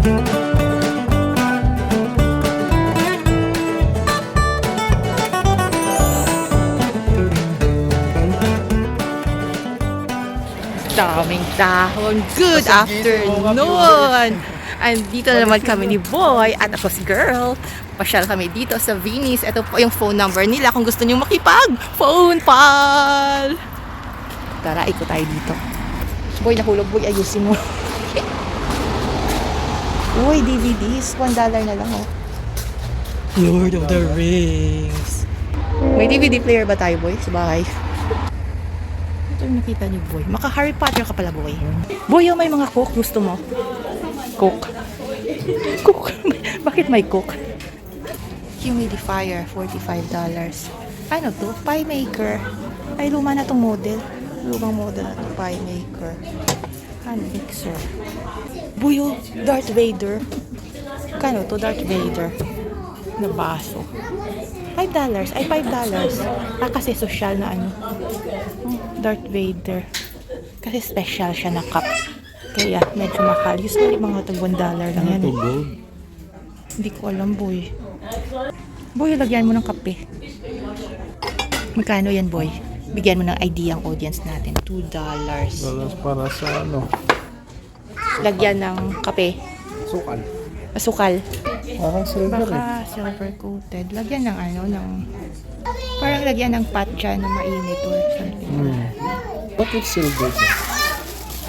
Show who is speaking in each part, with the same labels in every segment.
Speaker 1: Daming dahon. Good afternoon! Andito na naman kami ni Boy at ako si Girl. Pasyal kami dito sa Venice. Ito po yung phone number nila kung gusto niyo makipag phone pal. Tara, ikot tayo dito. Boy, nahulog. Boy, ayusin mo. Uy, DVDs. $1 na lang, oh.
Speaker 2: Lord of the Rings.
Speaker 1: May DVD player ba tayo, Boy, sa bahay? Ito yung nakita niyo, Boy. Maka Harry Potter ka pala, Boy. Boy, oh, may mga cook. Gusto mo? Cook. Cook. Bakit may cook? Humidifier, $45. Ano to? Pie maker. Ay, luma na tong model. Lumang model na to. Pie maker. Hand mixer. Boy, oh, Darth Vader. Kano to? Darth Vader. Na baso. $5 dollars. Ay, $5 dollars. Ah, kasi social na ano. Darth Vader. Kasi special siya na cup. Kaya medyo mahal. Usually mga tag $1 dollar lang yan. eh.
Speaker 2: gold?
Speaker 1: Hindi ko alam, boy. Boy, lagyan mo ng kape. Magkano yan, boy? Bigyan mo ng idea ang audience natin. $2. dollars.
Speaker 2: Para sa ano?
Speaker 1: Lagyan ng kape.
Speaker 2: Sukan.
Speaker 1: Asukal.
Speaker 2: Parang silver eh.
Speaker 1: Baka silver coated. Lagyan ng ano, ng... Parang lagyan ng patcha na mainit or something.
Speaker 2: Hmm. Silver siya?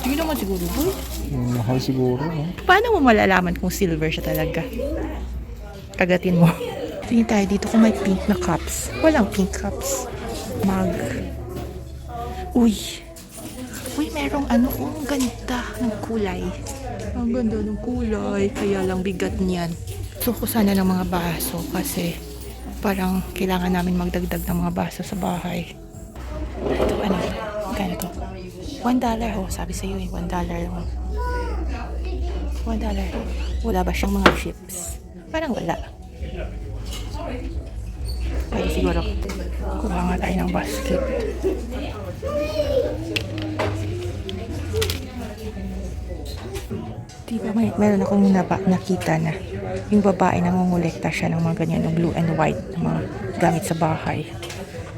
Speaker 1: Hindi naman siguro, boy.
Speaker 2: Hmm, mahal siguro, no?
Speaker 1: Paano mo malalaman kung silver siya talaga? Kagatin mo. Tingin tayo dito kung may pink na cups. Walang pink cups. Mug. Uy. Merong ano, oh, ang ganda ng kulay. Ang ganda ng kulay. Kaya lang bigat niyan. So, ko sana ng mga baso kasi parang kailangan namin magdagdag ng mga baso sa bahay. Ito, ano? Magkano to? One dollar, oh. Sabi sa'yo eh, one dollar lang. One dollar. Wala ba siyang mga chips? Parang wala. Pwede siguro. Kuha nga tayo ng basket. Di ba may, meron akong naba, nakita na yung babae nangungulekta siya ng mga ganyan, ng blue and white, ng mga gamit sa bahay.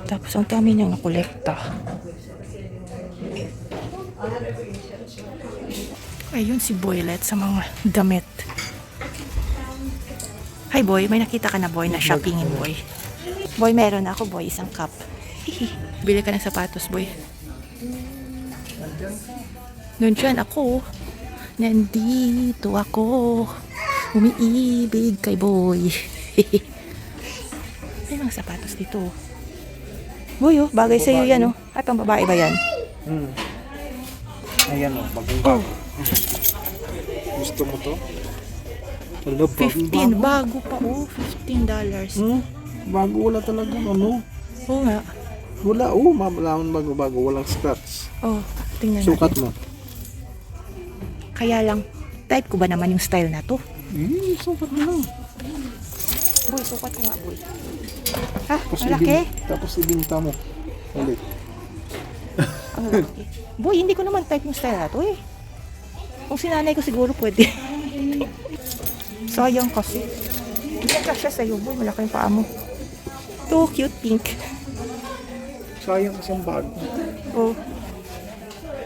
Speaker 1: Tapos ang dami niyang nakolekta. Ayun si Boylet sa mga damit. Hi boy, may nakita ka na boy na shoppingin boy. Boy, meron ako boy, isang cup. Bili ka ng sapatos boy. Nandyan ako. Nandito ako. Umiibig kay boy. may mga sapatos dito. Boy oh, bagay sa'yo yan oh. Ay, pang babae ba yan?
Speaker 2: Hmm. Ayan o, bagong
Speaker 1: Oh,
Speaker 2: Gusto mo to? Talaga,
Speaker 1: 15. Bago pa oh. 15 dollars.
Speaker 2: Hmm? Bago wala talaga, ano?
Speaker 1: Oo nga.
Speaker 2: Wala, oh, mamalaman bago-bago, walang scratch.
Speaker 1: Oh, tingnan natin.
Speaker 2: Sukat mo.
Speaker 1: Kaya lang, type ko ba naman yung style na to?
Speaker 2: Eh, sukat mo lang.
Speaker 1: Boy, sukat ko nga, boy. Ha?
Speaker 2: Tapos
Speaker 1: Malaki?
Speaker 2: ibin- Tapos ibinta mo. Ulit.
Speaker 1: Ang laki. Boy, hindi ko naman type yung style na to eh. Kung sinanay ko siguro pwede. Sayang kasi. Hindi ka kasya sa'yo, boy. Malaki yung paa mo. To, cute pink.
Speaker 2: Sayang kasi ang bag.
Speaker 1: Oh,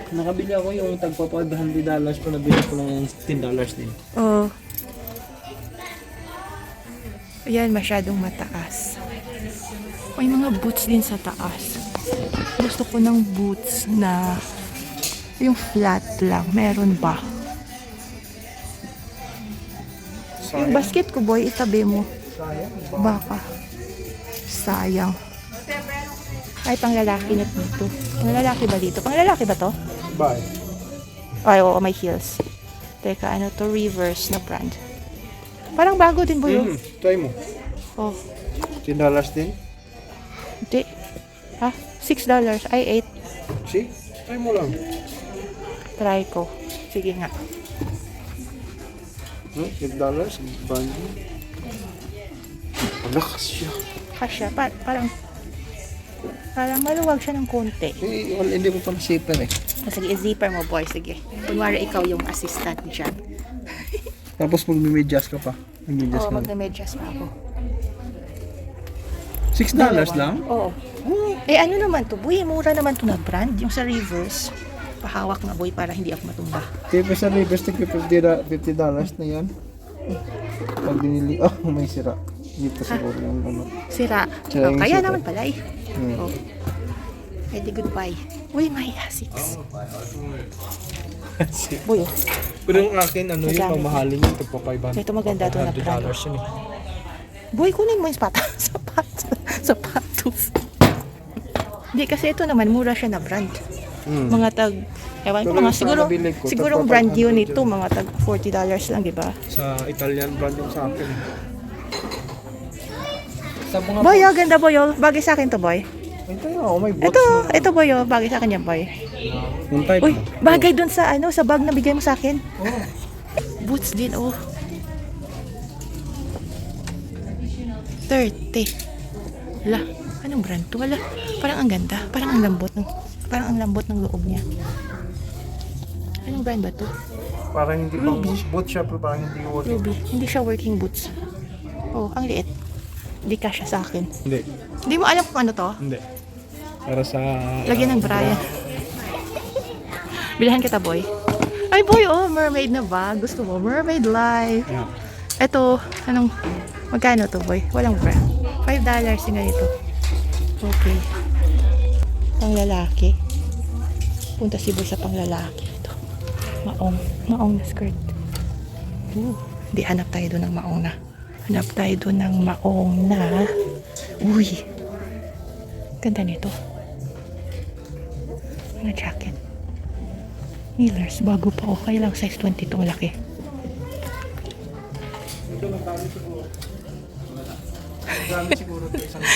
Speaker 3: Nakabili ako yung tagpa 500 dollars ko nabili ko lang yung 10 dollars din.
Speaker 1: oh. Ayan, masyadong mataas. May mga boots din sa taas. Gusto ko ng boots na yung flat lang. Meron ba? Yung basket ko, boy, itabi mo. Baka. Sayang. Ay, pang lalaki na dito. Pang lalaki ba dito? Pang lalaki ba to?
Speaker 2: Bye.
Speaker 1: Ay, oo, may heels. Teka, ano to? Reverse na brand. Parang bago din, boy. oh.
Speaker 2: Hmm, try mo.
Speaker 1: Oh,
Speaker 2: 10 dollars din.
Speaker 1: di. Ha? $6 dollars. Ay,
Speaker 2: See? Try mo lang.
Speaker 1: 8. Try ko. Sige nga.
Speaker 2: Hmm, 10 dollars, brand new. Malakas siya.
Speaker 1: Kasya. Pa parang parang maluwag siya ng konti.
Speaker 2: Eh, wala, hindi ko pa na-shaper eh.
Speaker 1: Ah, Sige, i-zipper mo, boy. Sige. Kunwari ikaw yung assistant dyan.
Speaker 2: Tapos magme-medyas ka pa. Magme-medyas
Speaker 1: Oo,
Speaker 2: ka.
Speaker 1: magna-medyas pa ako.
Speaker 2: Six dollars lang?
Speaker 1: Oo. Eh ano naman to, boy, mura naman to na brand. Yung sa Rivers, pahawak na boy para hindi ako matumba.
Speaker 2: Kaya pa sa Rivers, tig 50 da- 50 dollars na yan. Pag binili, oh, may sira. Pa siguro yung ano.
Speaker 1: Sira.
Speaker 2: Sira
Speaker 1: Oh,
Speaker 2: yung
Speaker 1: kaya
Speaker 2: sira.
Speaker 1: naman pala eh.
Speaker 2: Hmm.
Speaker 1: Oh. Pwede goodbye. Uy, may Asics. Boy, oh.
Speaker 3: Pero yung akin, ano yung mamahalin yung tagpa 500.
Speaker 1: Ito maganda to na
Speaker 3: 500
Speaker 1: brand.
Speaker 3: dollars yun eh.
Speaker 1: Boy, kunin mo yung sapat sapat sapatos. Hindi, kasi ito naman, mura siya na brand.
Speaker 2: Hmm.
Speaker 1: Mga tag, ewan ko,
Speaker 2: Pero
Speaker 1: mga
Speaker 2: yung sa
Speaker 1: siguro,
Speaker 2: nabili ko,
Speaker 1: sigurong
Speaker 2: tagpa
Speaker 1: brand
Speaker 2: 500
Speaker 1: yun ito,
Speaker 2: yun.
Speaker 1: mga tag 40 dollars lang, di ba?
Speaker 3: Sa Italian brand yung sa akin. Sa mga
Speaker 1: Boy, oh, ganda boy, oh. Bagay sa akin to, boy.
Speaker 2: Ito yun, oh, may box
Speaker 1: Ito,
Speaker 2: na.
Speaker 1: ito boy, oh. Bagay sa akin yan, boy.
Speaker 2: Yung type.
Speaker 1: Uy, bagay dun sa, ano, sa bag na bigay mo sa akin.
Speaker 2: Oh.
Speaker 1: Boots din, oh. 30. Wala. Anong brand to? Wala. Parang ang ganda. Parang ang lambot. ng- Parang ang lambot ng loob niya. Anong brand ba to?
Speaker 2: Parang hindi pang boot shop, parang hindi working.
Speaker 1: Ruby. Hindi siya working boots. Oh, ang liit. Hindi kasya sa akin.
Speaker 2: Hindi,
Speaker 1: Hindi mo alam kung ano to?
Speaker 2: hindi. Para sa...
Speaker 1: Lagyan ng Brian. Bilhan kita, boy. Ay, boy, oh, mermaid na ba? Gusto mo? Mermaid life.
Speaker 2: Yeah.
Speaker 1: Ito, anong, magkano to, boy? Walang brand. Five dollars yung ganito. Okay. Pang lalaki. Punta si boy sa pang lalaki. Ito. Maong. Maong na skirt. Ooh. Hindi, hanap tayo doon ng maong na. Hanap tayo doon ng maong na. Uy. Ganda nito. Mga jacket. Millers, bago pa. Okay lang, size 20 itong laki.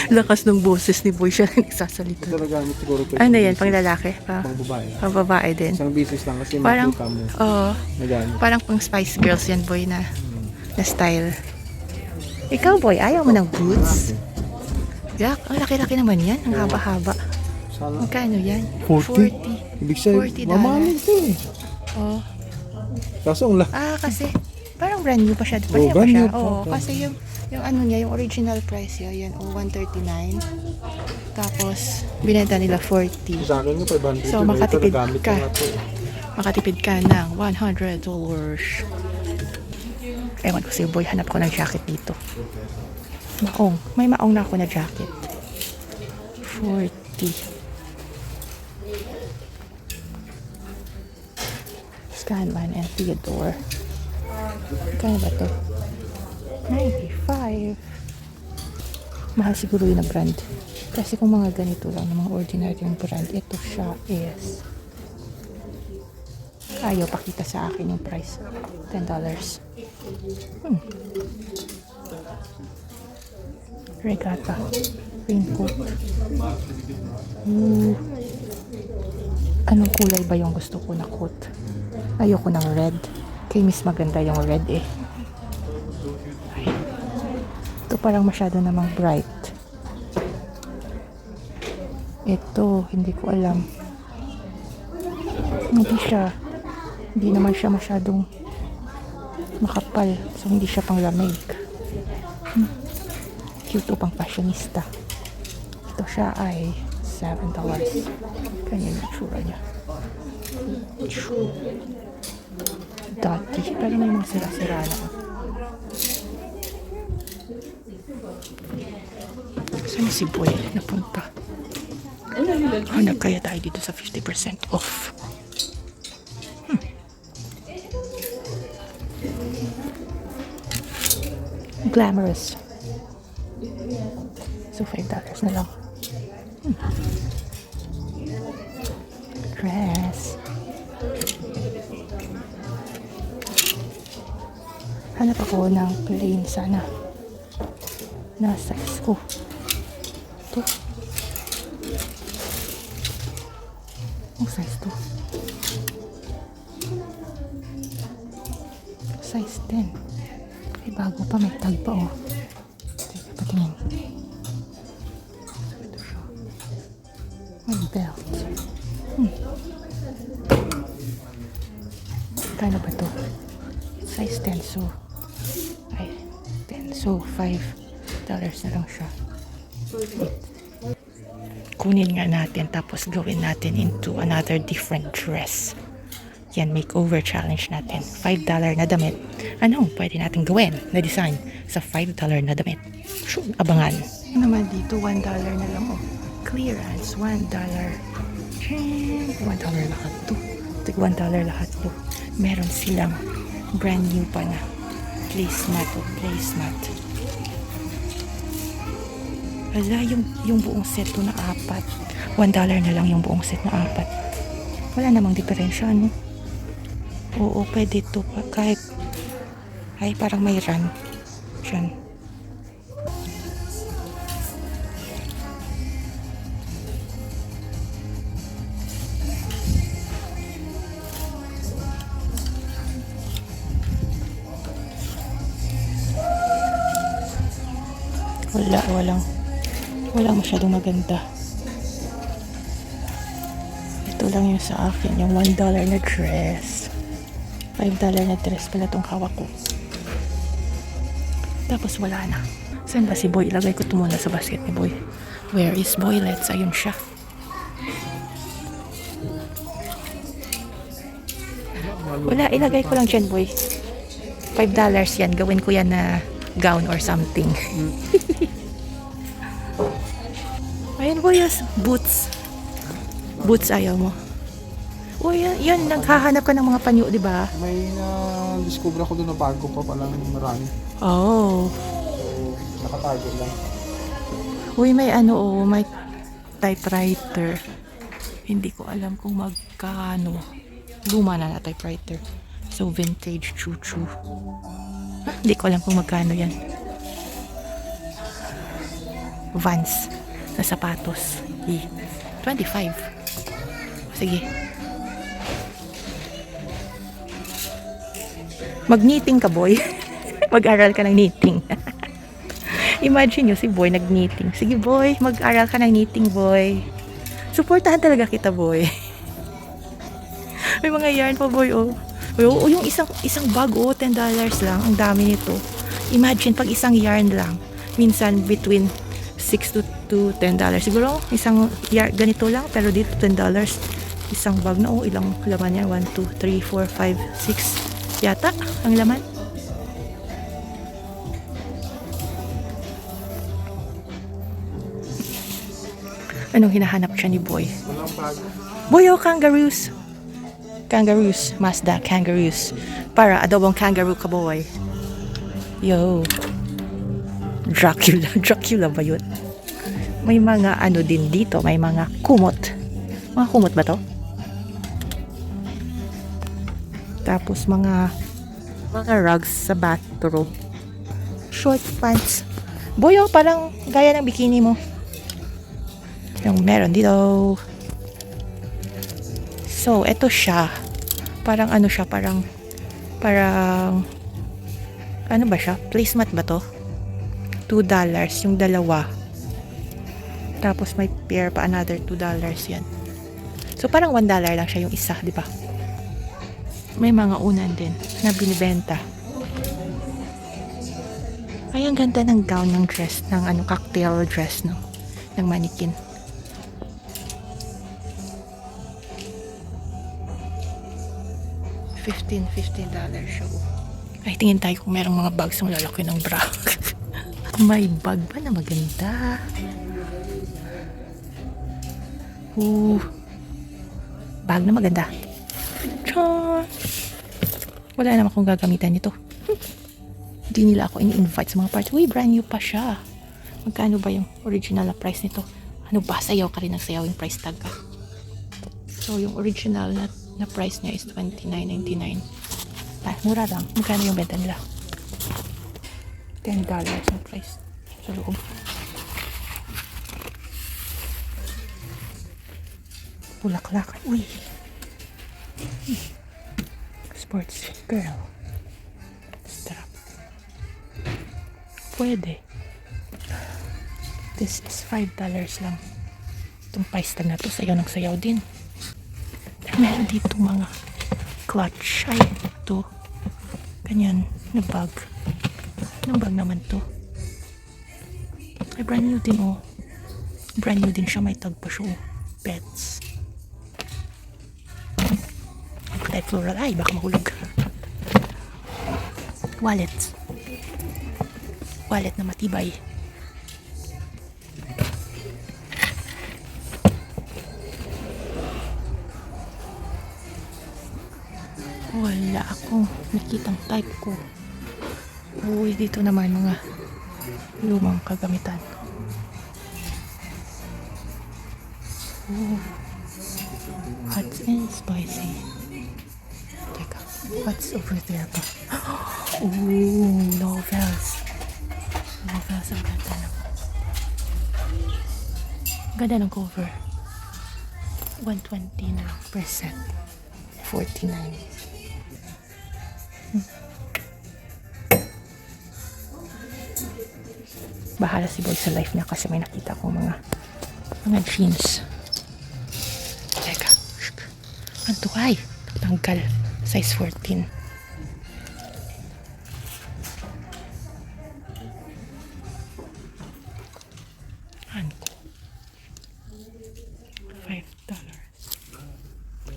Speaker 1: Lakas ng boses ni Boy siya na nagsasalita.
Speaker 2: Ito na gamit siguro ito.
Speaker 1: Ano yan, pang lalaki? Pa,
Speaker 2: Pang babae.
Speaker 1: pang babae din.
Speaker 2: Isang business lang kasi
Speaker 1: Parang,
Speaker 2: makita mo
Speaker 1: oo,
Speaker 2: na gamit.
Speaker 1: parang pang Spice Girls yan, Boy, na, na style. Ikaw, Boy, ayaw mo ng boots? Yak, ang laki-laki naman yan. Ang haba-haba.
Speaker 2: Sana.
Speaker 1: Magkano yan?
Speaker 2: 40? Ibig sabihin,
Speaker 1: 40
Speaker 2: mamahal
Speaker 1: dollars.
Speaker 2: ito eh.
Speaker 1: Oh.
Speaker 2: Kaso ang laki.
Speaker 1: Ah, kasi parang brand new pa siya.
Speaker 2: Oh,
Speaker 1: Brand new pa
Speaker 2: brand new pa.
Speaker 1: Oo, kasi yung yung ano niya, yung original price niya, yan, oh, 139. Tapos, binenta nila 40.
Speaker 2: Sa akin nga 500.
Speaker 1: So, makatipid ka.
Speaker 2: eh.
Speaker 1: Makatipid ka ng 100 dollars. Ewan ko si Boy, hanap ko ng jacket dito. Maong. May maong na ako na jacket. 40. Scanlan and Theodore. Kaya ba to? 95. Mahal siguro yun na brand. Kasi kung mga ganito lang, ng mga ordinary yung brand, ito siya is ayaw pakita sa akin yung price. $10. Hmm. Regatta. Raincoat. Ooh. Anong kulay ba yung gusto ko na coat? Ayoko ng red. Kay Miss maganda yung red eh. Ito parang masyado namang bright. Ito, hindi ko alam. Hindi siya. Hindi naman siya masyadong makapal. So, hindi siya pang lamig. Hmm. Cute pang fashionista. Ito siya ay $7. Ganyan yung tsura niya. Dati. Pero may mga sira-sira na. Saan si Boy napunta? Hanap kaya tayo dito sa 50% off. Hmm. Glamorous. So, $5 na lang. Hmm. Hanap ako ng plain sana. Na size ko. Tapos gawin natin into another different dress. Yan, makeover challenge natin. 5 dollar na damit. Ano pwede natin gawin na design sa 5 dollar na damit? Sure, abangan. Ano naman dito, 1 dollar na lang. Oh. Clearance, 1 dollar. 1 dollar lahat to. Tig 1 dollar lahat to. Meron silang brand new pa na placemat o placemat. Wala, yung, yung buong set to na apat. 1 dollar na lang yung buong set na apat. Wala namang diferensya, no? Oo, pwede to. Kahit, ay, parang may run. Diyan. Wala, walang, walang masyadong maganda. Lang yung sa akin, yung $1 na dress. $5 na dress pala itong hawak ko. Tapos wala na. Saan ba si Boy? Ilagay ko ito muna sa basket ni Boy. Where is Boy? Let's ayun siya. Wala, ilagay ko lang dyan, Boy. $5 yan. Gawin ko yan na gown or something. Ayun, Boy, yes. Boots. Boots ayaw mo. Uy, yan, yan, naghahanap ka ng mga panyo, di ba?
Speaker 2: May na-discover ako doon na bago pa palang marami.
Speaker 1: Oh.
Speaker 2: So, nakatago lang.
Speaker 1: Uy, may ano, oh, may typewriter. Hindi ko alam kung magkano. Luma na na typewriter. So, vintage chuchu. Ah, Hindi ko alam kung magkano yan. Vans na sapatos. Eh, 25. Sige. Mag-knitting ka, boy. Mag-aral ka ng knitting. Imagine nyo si boy nag-knitting. Sige boy, mag-aral ka ng knitting boy. Suportahan talaga kita boy. May mga yarn pa boy oh. Uy, oh, yung isang isang bag oh, 10 dollars lang. Ang dami nito. Imagine pag isang yarn lang, minsan between 6 to, to 10 dollars. Siguro isang yarn ganito lang pero dito 10 dollars. Isang bag na oh, ilang laman yan? 1 2 3 4 5 6 yata ang laman. Anong hinahanap siya ni Boy? Boy, oh, kangaroos. Kangaroos. Mazda kangaroos. Para adobong kangaroo ka, boy. Yo. Dracula. Dracula ba yun? May mga ano din dito. May mga kumot. Mga kumot ba to? Tapos mga mga rugs sa bathroom. Short pants. Boy, oh, parang gaya ng bikini mo. Yung meron dito. So, eto siya. Parang ano siya, parang parang ano ba siya? Placemat ba to? 2 dollars yung dalawa. Tapos may pair pa another 2 dollars yan. So parang 1 dollar lang siya yung isa, di ba? May mga unan din na binibenta. Ay, ang ganda ng gown ng dress, ng ano, cocktail dress, no? Ng dollars siya. oh. Ay, tingin tayo kung merong mga bags na lalaki ng bra. May bag ba na maganda? Ooh. Bag na maganda. Char! Wala naman akong gagamitan nito. Hindi nila ako ini-invite sa mga party. Uy, brand new pa siya. Magkano ba yung original na price nito? Ano ba? Sayaw ka rin ng sayaw yung price tag ka. So, yung original na, na price niya is $29.99. Ah, mura lang. Magkano yung benta nila? $10 yung price sa loob. Bulaklak. Uy. Sports girl. Strap. Pwede. This is $5 lang. Itong price tag na to. Sayaw ng sayaw din. Meron dito mga clutch. Ay, ito. Ganyan, na bag. Anong bag naman to? Ay, brand new din oh. Brand new din siya, may tag pa siya oh. Pets. Kulay floral. Ay, baka mahulog. Wallet. Wallet na matibay. Wala akong nakitang type ko. Uy, dito naman mga lumang kagamitan. Oh, hot and spicy. Teka, what's over there ba? Ooh, novels. Novels ang ganda ng Ganda ng cover. 120 na percent. 49. bahala si Boy sa life niya kasi may nakita ko mga mga jeans. Ang tuhay. Tanggal. Size 14. Ano ko? Five dollars.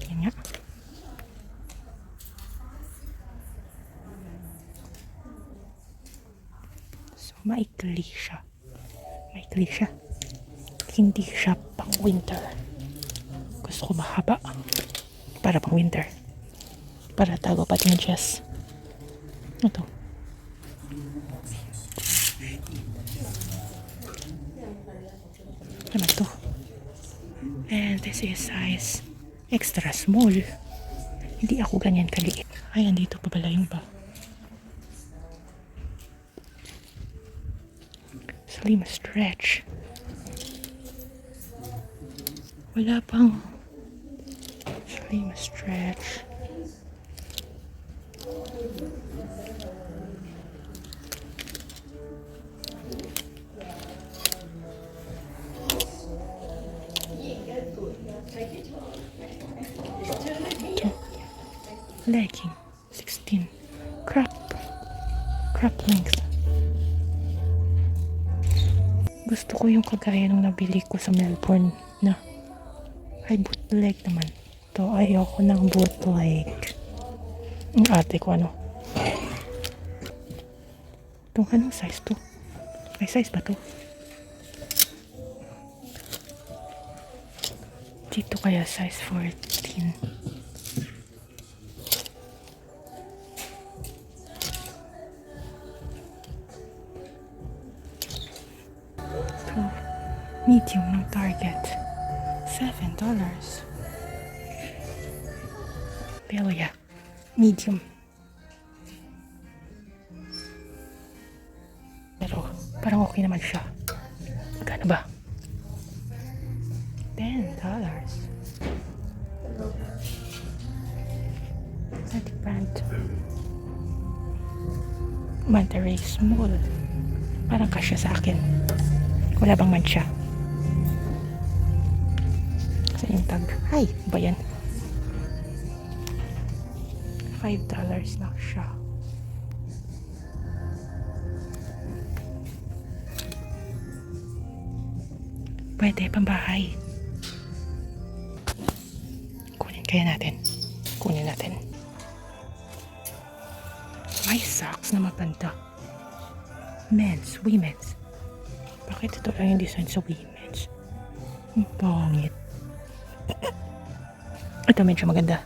Speaker 1: Yan nga. So, maikli siya. Maikli siya. Hindi siya pang winter. Gusto ko mahaba. Para pang winter. Para tago pa din chest. Ito. Ano to? And this is size extra small. Hindi ako ganyan kaliit. Ay, andito pa pala yung ba. Slim stretch. Wala pang slim stretch. Ito. Legging. 16. Crop. Crop length. Gusto ko yung kagaya nung nabili ko sa Melbourne na ay bootleg naman. To ayoko ng bootleg. Yung ate ko ano. Itong anong size to? May size ba to? Dito kaya size 14. to medium Target. $7. Pero yeah, medium. Pero parang okay naman siya. Magkano ba? $10. Pwede brand. Monterey Small. Parang kasya sa akin. Wala bang mancha? Sa yung tag. Ay, ba yan? Five dollars lang siya. Pwede, pambahay. Kunin kaya natin. Kunin natin. May socks na mapanta. Men's, women's. Bakit ito lang yung design sa women's? Ang pangit. Ito medyo maganda.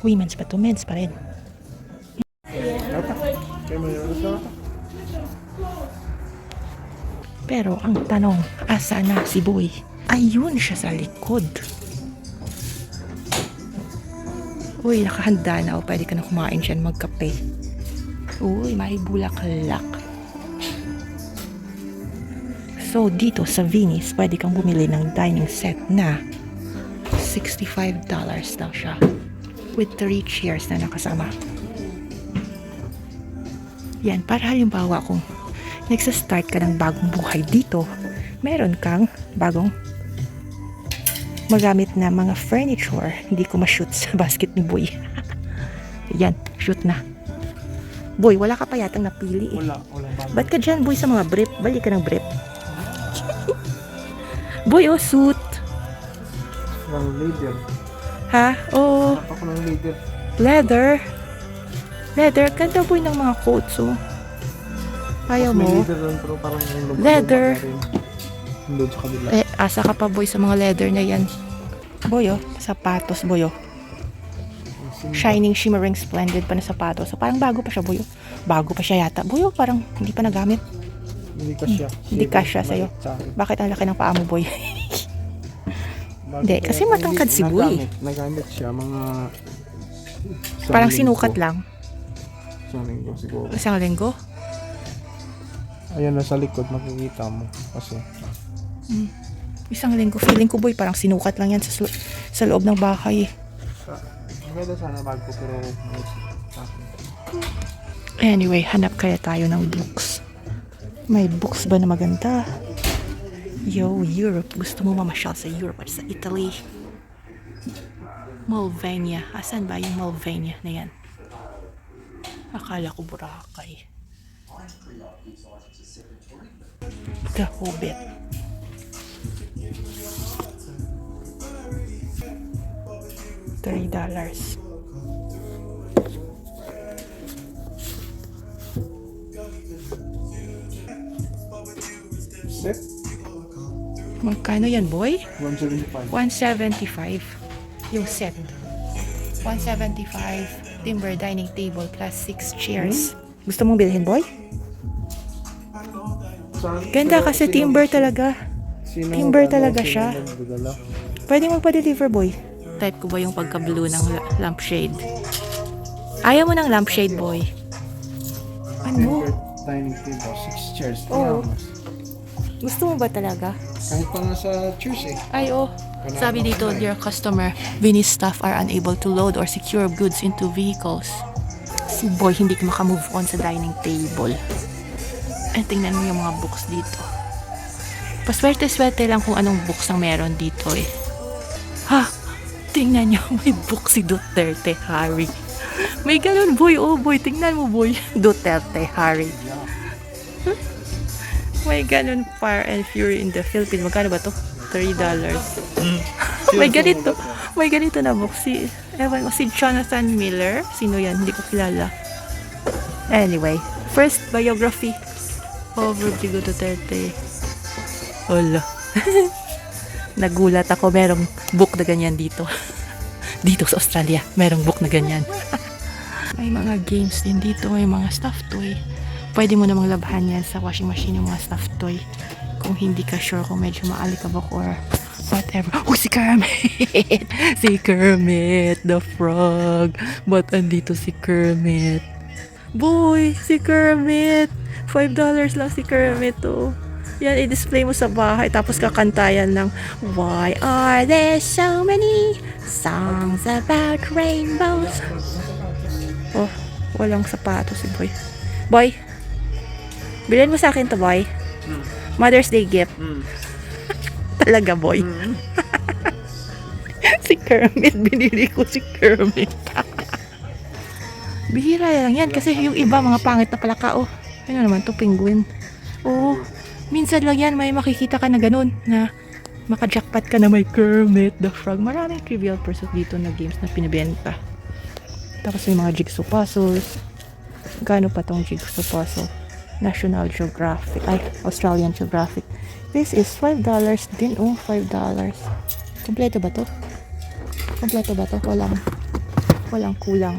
Speaker 1: Women's pa to, men's pa rin. Pero ang tanong, asa na si Boy? Ayun siya sa likod. Uy, nakahanda na o pwede ka na kumain dyan magkape. Uy, may bulaklak. So, dito sa Venice, pwede kang bumili ng dining set na $65 daw siya. With three chairs na nakasama. Yan, para halimbawa kung nagsa-start ka ng bagong buhay dito, meron kang bagong magamit na mga furniture. Hindi ko ma-shoot sa basket ni Boy. Yan, shoot na. Boy, wala ka pa yatang napili eh.
Speaker 3: Wala, wala bago.
Speaker 1: Ba't ka dyan, boy, sa mga brief? Balik ka ng brief. boy, oh, suit.
Speaker 2: Ng leader.
Speaker 1: Ha? Oh,
Speaker 2: Hanap ako ng leader.
Speaker 1: leather. Leather. Ganda, boy, ng mga coats, oh. Ayaw mo?
Speaker 2: leader doon pero parang yung luma-
Speaker 1: Leather.
Speaker 2: doon sa kabila.
Speaker 1: Eh, asa ka pa, boy, sa mga leather na yan. Boy, oh, sapatos, boy, oh. Shining, shimmering, splendid pa na sapatos. So, parang bago pa siya, boy, oh. Bago pa siya yata. Boy, oh, parang hindi pa nagamit.
Speaker 2: Hindi ka siya.
Speaker 1: Hindi kasya sa'yo.
Speaker 2: Sa akin.
Speaker 1: Bakit ang laki ng paa mo, boy? Hindi, kasi matangkad si Boy.
Speaker 2: Nagamit, nagamit siya mga... isang
Speaker 1: parang
Speaker 2: linggo.
Speaker 1: sinukat lang.
Speaker 2: Isang linggo siguro.
Speaker 1: Isang linggo.
Speaker 2: Ayan na sa likod makikita mo. Kasi
Speaker 1: Isang linggo. Feeling ko, boy, parang sinukat lang yan sa, su- sa loob ng bahay. eh.
Speaker 2: maganda sana bago pero.
Speaker 1: Anyway, hanap kaya tayo ng books. May books ba na maganda? Yo, Europe. Gusto mo mamasyal sa Europe at sa Italy? Mulvania. Asan ba yung Mulvania na yan? Akala ko Boracay. The Hobbit. Three dollars.
Speaker 2: Set?
Speaker 1: Magkano yan, boy?
Speaker 2: 175.
Speaker 1: 175 yung set. 175 timber dining table plus 6 chairs. Gusto mong bilhin, boy? Ganda kasi timber talaga. Timber talaga siya. Pwede magpa-deliver, boy. Type ko ba yung pagka-blue ng la- lampshade? Ayaw mo ng lampshade, boy. Ano?
Speaker 2: Dining table, six chairs.
Speaker 1: Oo.
Speaker 2: Tama.
Speaker 1: Gusto mo ba talaga?
Speaker 2: Kahit pa nga sa church eh.
Speaker 1: Ay, oh. Sabi dito, dear customer, Vinny's staff are unable to load or secure goods into vehicles. Si Boy hindi ka makamove on sa dining table. Ay, tingnan mo yung mga books dito. Paswerte-swerte lang kung anong books ang meron dito eh. Ha? Tingnan nyo, may book si Duterte, Harry. May ganun, boy. Oh, boy. Tingnan mo, boy. Duterte, Harry. May ganun Fire and Fury in the Philippines. Magkano ba to? $3. may ganito. May ganito na book. Si, ewan ko, si Jonathan Miller. Sino yan? Hindi ko kilala. Anyway, first biography of Rodrigo Duterte. Hola. Nagulat ako. Merong book na ganyan dito. dito sa Australia. Merong book na ganyan. May mga games din dito. May mga stuffed toy. Pwede mo namang labhan yan sa washing machine yung mga stuffed toy. Kung hindi ka sure kung medyo maalikabok or whatever. Oh, si Kermit! si Kermit the Frog. Ba't andito si Kermit? Boy, si Kermit! $5 lang si Kermit, oh. Yan, i-display mo sa bahay. Tapos kakantayan ng Why are there so many songs about rainbows? Oh, walang sapatos si Boy. Boy, bilhin mo sa akin to, Boy. Mother's Day gift. Talaga, Boy. si Kermit, binili ko si Kermit. Bihira lang yan kasi yung iba mga pangit na palaka, oh. Ano naman to, penguin. Oo. Minsan lang yan, may makikita ka na ganun, na makajackpot ka na may Kermit the Frog. Maraming trivial pursuit dito na games na pinibenta. Tapos may mga jigsaw puzzles. Gano pa tong jigsaw puzzle? National Geographic. Ay, Australian Geographic. This is $5 din. Oh, $5. Kompleto ba to? Kompleto ba to? Walang, walang kulang.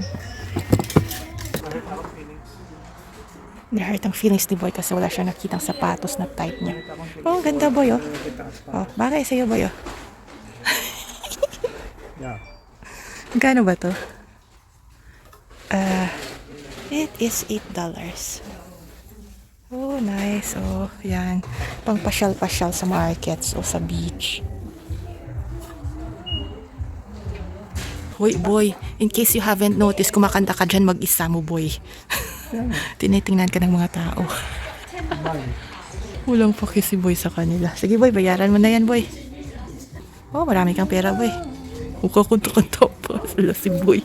Speaker 1: Na-hurt ang feelings ni Boy kasi wala siya nakitang sapatos na type niya. Oh, ang ganda Boy, oh. Oh, bagay sa'yo Boy, oh.
Speaker 2: Yeah.
Speaker 1: Magkano ba to? Uh, it is $8. Oh, nice. Oh, yan. Pang pasyal-pasyal sa markets o sa beach. Hoy, boy. In case you haven't noticed, kumakanta ka dyan mag-isa mo, boy. Tinitingnan ka ng mga tao. Walang paki si boy sa kanila. Sige, boy. Bayaran mo na yan, boy. Oh, marami kang pera, boy. Mukha kong kanta pa sila si boy.